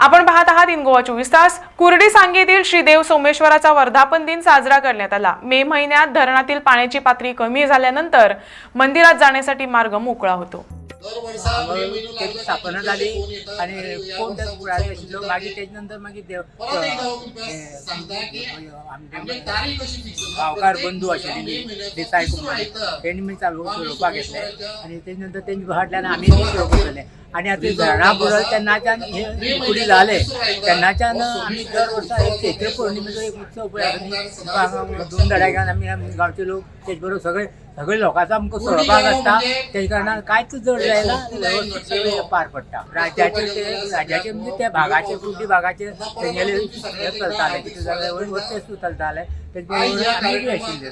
आपण पाहत आहात इन गोवा चोवीस तास. कुर्डी सांगेतील श्रीदेव सोमेश्वराचा वर्धापन दिन साजरा करण्यात आला. मे महिन्यात धरणातील पाण्याची पातळी कमी झाल्यानंतर मंदिरात जाण्यासाठी मार्ग मोकळा होतो. स्थापना जाली आनी कोण फुडारी आशिल्लो मागीर तेजे नंतर मागीर देव गांवकार बंधू आशिल्ली देसाय कुमार. तेणी मी चालू चलोवपाक घेतले आनी तेजे नंतर तेंचे फाटल्यान आमी गेले आनी आतां धरणा बुडल तेन्नाच्यान हे फुडें जाले तेन्नाच्यान आमी दर वर्सा एक चैत्र पौर्णिमेचो एक उत्सव पळय दोन धड्याच्यान आमी गांवचे लोक. तेजे बरोबर सगळे सगळे लोकांचो आमकां सहभाग आसता तेजे कारणान कांयच जड जायना वेवस्थीत ते पार पडटा राज्याचे ते राज्याचे म्हणजे त्या भागाचे कुर्डी भागाचे तेंगेले हे चलताले कितें जालें वर्चस्व चलतालें तेजे बरोबर आशिल्ले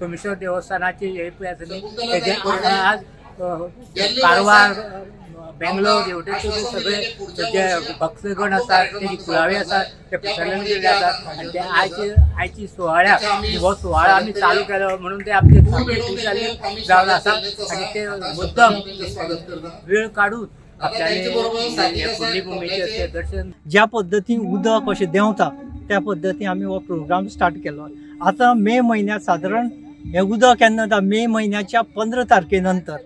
सोमेश्वर देवस्थानाचे हे पळय आसा न्ही तेजे आज कारवार बेंगलोर ते सगळे जे भक्तगण आसात तेजी कुळावे आसात ते प्रसन्न केले आसात आनी ते आयचे आयची सुवाळ्याक हो सुवाळो आमी चालू केलो म्हणून ते आमचे खुशाली जावन आसा आनी ते मुद्दम वेळ दर्शन ज्या पद्दतीन उदक अशें देंवता त्या पद्दतीन आमी हो प्रोग्राम स्टार्ट केलो. आतां मे म्हयन्यात सादारण हें उदक केन्ना येता मे म्हयन्याच्या पंदरा तारखे नंतर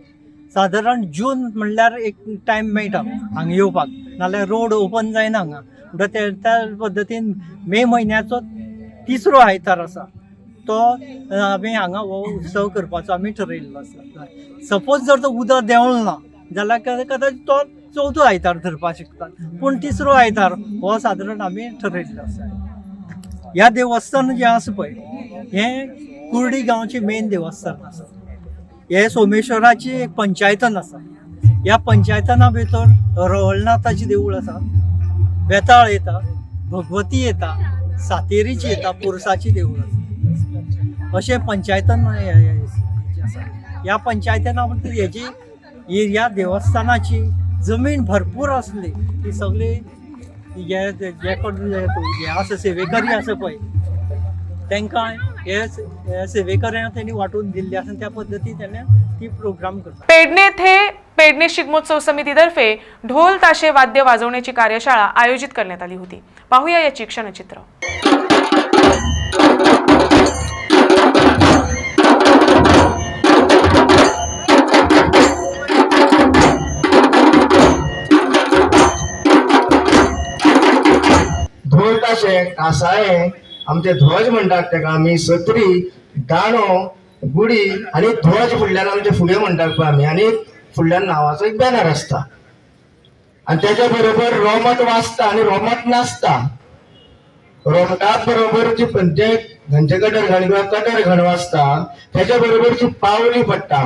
सादारण जून म्हणल्यार एक टायम मेळटा हांगा येवपाक नाल्यार रोड ओपन जायना हांगा. म्हणटा ते त्या पद्दतीन मे म्हयन्याचो तिसरो आयतार आसा. तो आमी हांगा हो उत्सव करपाचो आमी ठरयल्लो आसा. सपोज जर तो उदक देंवलो ना जाल्यार कदा- कदाचित तो चवथो आयतार धरपाक शकतात. पूण तिसरो आयतार हो सादारण आमी ठरयल्लो आसा. ह्या देवस्थान जें आसा पळय हें कुर्डी गांवचें मेन देवस्थान आसा. हे सोमेश्वराची एक पंचायतन आसा ह्या पंचायतना भितर रवळनाथाची देवूळ आसा बेताळ येता भगवती येता सातेरीची येता पुरसाची देवूळ आसा अशें पंचायतन आसा ह्या पंचायतना भितर हेजी ही ह्या देवस्थानाची जमीन भरपूर आसली ती सगळी जे जे कोण हे आसा सेवेकरी आसा पळय तांकां हे हे सेवेकऱ्यांक तेणी वांटून दिल्ली आसा त्या पद्दतीन तेणें ती प्रोग्राम करता पेडणे येथे पेडणे शिगमोत्सव समितीतर्फे ढोल ताशे वाद्य वाजवण्याची कार्यशाळा आयोजित करण्यात आली होती. पाहूया याची क्षणचित्र. ढोल ताशे कासाळे आमचे ध्वज म्हणटात तेका आमी सत्री दाणो गुडी आनी ध्वज फुडल्यान आमचे फुडें म्हणटात पळय आमी आनी फुडल्यान नांवाचो एक बॅनर आसता आनी त्याच्या बरोबर रोमट वाचता आनी रोमट नाचता. रोमटा बरोबर जी पंचे खंयचे कटर घण किंवा कटर घण वाचता त्याच्या बरोबर जी पावली पडटा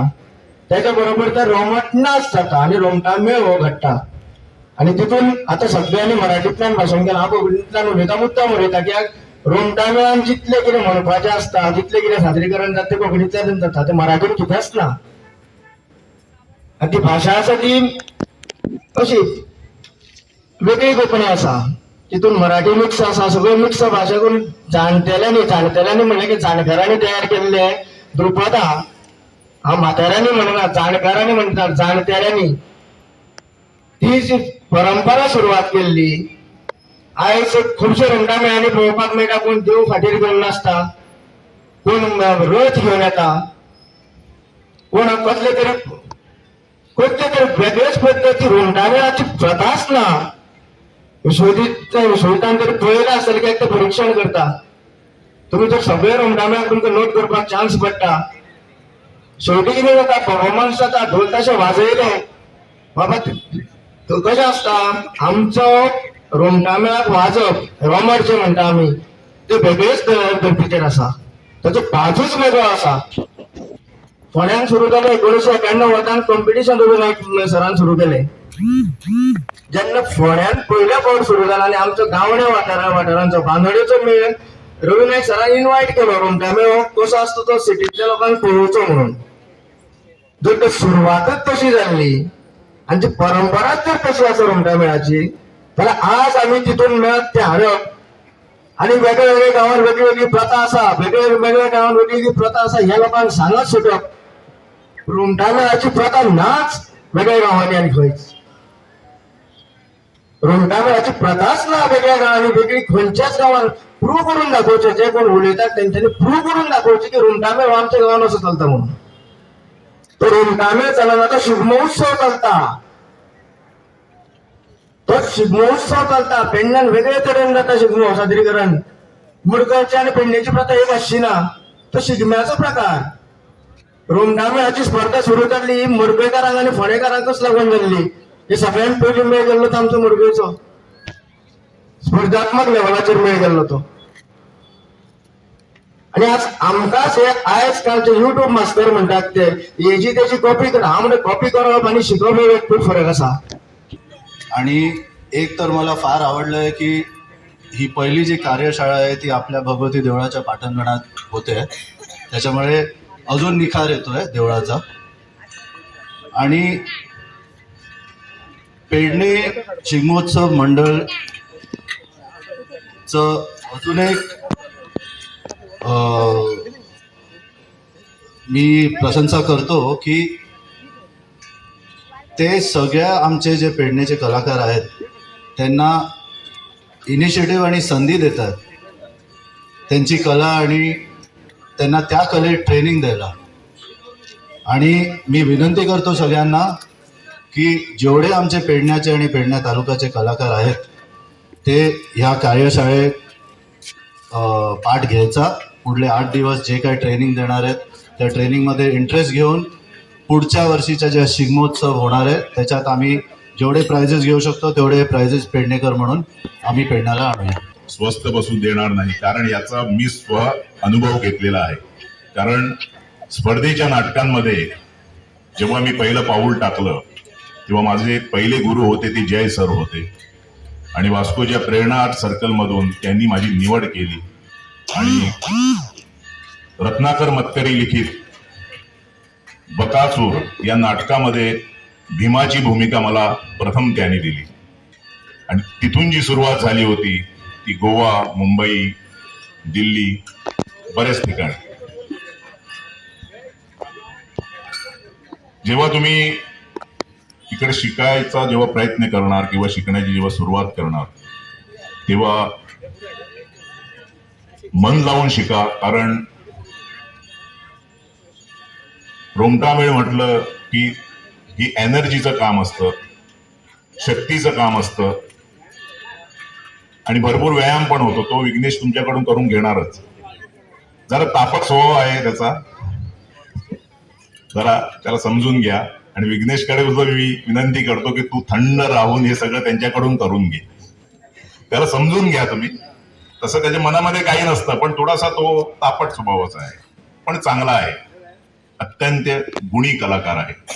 त्याच्या बरोबर तर रोमट नाच जाता आनी रोमटा मेळ हो घडटा आणि तितून आता सगळ्यांनी मराठीतल्यान भाषण केलं. हांव कोंकणीतल्यान उलयता मुद्दाम उलयता कित्याक रोमटा जितले कितें म्हणपाचें आसता जितलें कितें सादरीकरण जाता तें कोंकणींतल्यान जाता तें मराठीन कितेंच ना आनी ती भाशा आसा ती अशी वेगळी कोंकणी आसा तितून मराठी मिक्स आसा सगळ्यो मिक्स भाशा करून जाणटेल्यांनी जाणटेल्यांनी म्हणलें की जाणकारांनी तयार केल्ले द्रुपदां हांव म्हाताऱ्यांनी म्हणना जाणकारांनी म्हणटात जाणटेल्यांनी ही जी परंपरा सुरवात केल्ली आयज खुबशे रंगा आनी पळोवपाक मेळटा कोण देव फाटीर घेवन नासता कोण रथ घेवन येता. कोण कसले तरी कसले तरी वेगळेच पद्दती रोंडामेळाची प्रथाच ना. विश्वजीत विश्वजितान जर पळयलें आसतलें की एकटें परीक्षण करता. तुमी जर सगळे रोंडामेळाक तुमकां नोट करपाक चान्स पडटा. शेवटी कितें जाता परफॉर्मन्स जाता ढोल तशें वाजयलें. बाबा तो कशें आसता आमचो रोमटामेळाक वाजप रोमट म्हणटा आमी ते वेगळेच गणपतीचेर आसा ताचो बाजूच वेगळो आसा फोंड्यान सुरू केले एकोणीशे एक्याण्णव वर्सान कॉम्पिटिशन रवी सरान सुरू केलें. जेन्ना फोंड्यान पयल्या फावट सुरू जाला आनी आमचो गावड्या वाठारा वाठारांचो बांदोडेचो मेळ रवी नायक सरान इनवायट केलो रोमटामेळो कसो आसता तो सिटींतल्या लोकांक पळोवचो म्हणून. जर तर सुरवातच तशी जाल्ली आणि ती परंपराच जर तशी आसा रोमटामेळाची जाल्यार आज आमी तितून मिळत ते हाडप आणि वेगळ्या वेगळ्या गांवांत वेगळी वेगळी प्रथा आसा वेगळ्या वेगळ्या गांवांत वेगळी वेगळी प्रथा आसा ह्या लोकांक सांगत सुटप रोमटामेळाची प्रथा नाच वेगळ्या गांवांनी आनी खंयच रोमटामेळाची प्रथाच ना वेगळ्या गावांनी वेगळी खंयच्याच गावात प्रूव्ह करून दाखवचे जे कोण उलयतात त्यांच्यानी प्रूव्ह करून दाखवचे की रोमटामेळ आमच्या गावात असं चलता म्हणून. तो रोमटामेळ चलना तो शिगमोत्सव चलता. तो शिगमोत्सव चलता पेडण्यान वेगळे तरेन जाता शिगमो सादरीकरण. मुडकरची आणि पेडण्याची प्रथा एक आसची ना तो शिगम्याचो प्रकार. रोमडामेळाची स्पर्धा सुरू जाल्ली ही मुरगेकारांक आणि फोंडेकारांकच लागून जाल्ली हे सगळ्यांत पयलीं मेळ गेल्लो तो आमचो मुरगेचो स्पर्धात्मक लेवलाचेर मेळ गेल्लो तो आणि आज आमकांच हे आयज कालचे युट्यूब मास्तर म्हणटात ते हेजी तेजी कॉपी कर हांव म्हणजे कॉपी करप आनी शिकप हे खूप फरक आसा आणि एक तर मला फार आवडलं आहे की ही पहिली जी कार्यशाळा आहे ती आपल्या भगवती देवळाच्या पाटंगणात होते. त्याच्यामुळे अजून निखार येतोय देवळाचा. आणि पेडणे शिमोत्सव मंडळ च अजून एक मी प्रशंसा करतो की ते सगळ्या आमचे जे पेडण्याचे कलाकार आहेत त्यांना इनिशिएटिव्ह आणि संधी देतात. त्यांची कला आणि त्यांना त्या कलेत ट्रेनिंग द्यायला. आणि मी विनंती करतो सगळ्यांना की जेवढे आमचे पेडण्याचे आणि पेडण्या तालुक्याचे कलाकार आहेत ते ह्या कार्यशाळेत पाठ घ्यायचा. पुढले आठ दिवस जे काही ट्रेनिंग देणार आहेत त्या ट्रेनिंगमध्ये इंटरेस्ट घेऊन पुढच्या वर्षीच्या ज्या शिगमोत्सव होणार आहे त्याच्यात आम्ही जेवढे प्राइजेस घेऊ शकतो तेवढे प्राइजेस पेडणेकर म्हणून आम्ही पेडण्याला आणूया. स्वस्त बसून देणार नाही कारण याचा मी स्व अनुभव घेतलेला आहे. कारण स्पर्धेच्या नाटकांमध्ये जेव्हा मी पहिलं पाऊल टाकलं तेव्हा माझे पहिले गुरु होते ते जय सर होते. आणि वास्कोच्या प्रेरणा आर्ट सर्कलमधून त्यांनी माझी निवड केली. आणि रत्नाकर मतकरी लिखित बकासूर या नाटकामध्ये भीमाची भूमिका मला प्रथम त्याने दिली. आणि तिथून जी सुरुवात झाली होती ती गोवा मुंबई दिल्ली बऱ्याच ठिकाणी. जेव्हा तुम्ही इकडे शिकायचा जेव्हा प्रयत्न करणार किंवा शिकण्याची जेव्हा सुरुवात करणार तेव्हा मन लावून शिका कारण रोमटामेळ म्हटलं की ही एनर्जीचं काम असतं शक्तीचं काम असतं. आणि भरपूर व्यायाम पण होतो तो विघ्नेश तुमच्याकडून करून घेणारच. जरा तापक स्वभाव आहे त्याचा. जरा त्याला समजून घ्या. आणि विघ्नेशकडे सुद्धा मी विनंती करतो की तू थंड राहून हे सगळं त्यांच्याकडून करून घे. त्याला समजून घ्या तुम्ही. तसं त्याच्या मनामध्ये काही नसतं पण थोडासा तो तापट स्वभावाचा आहे. पण चांगला आहे. अत्यंत गुणी कलाकार आहेत.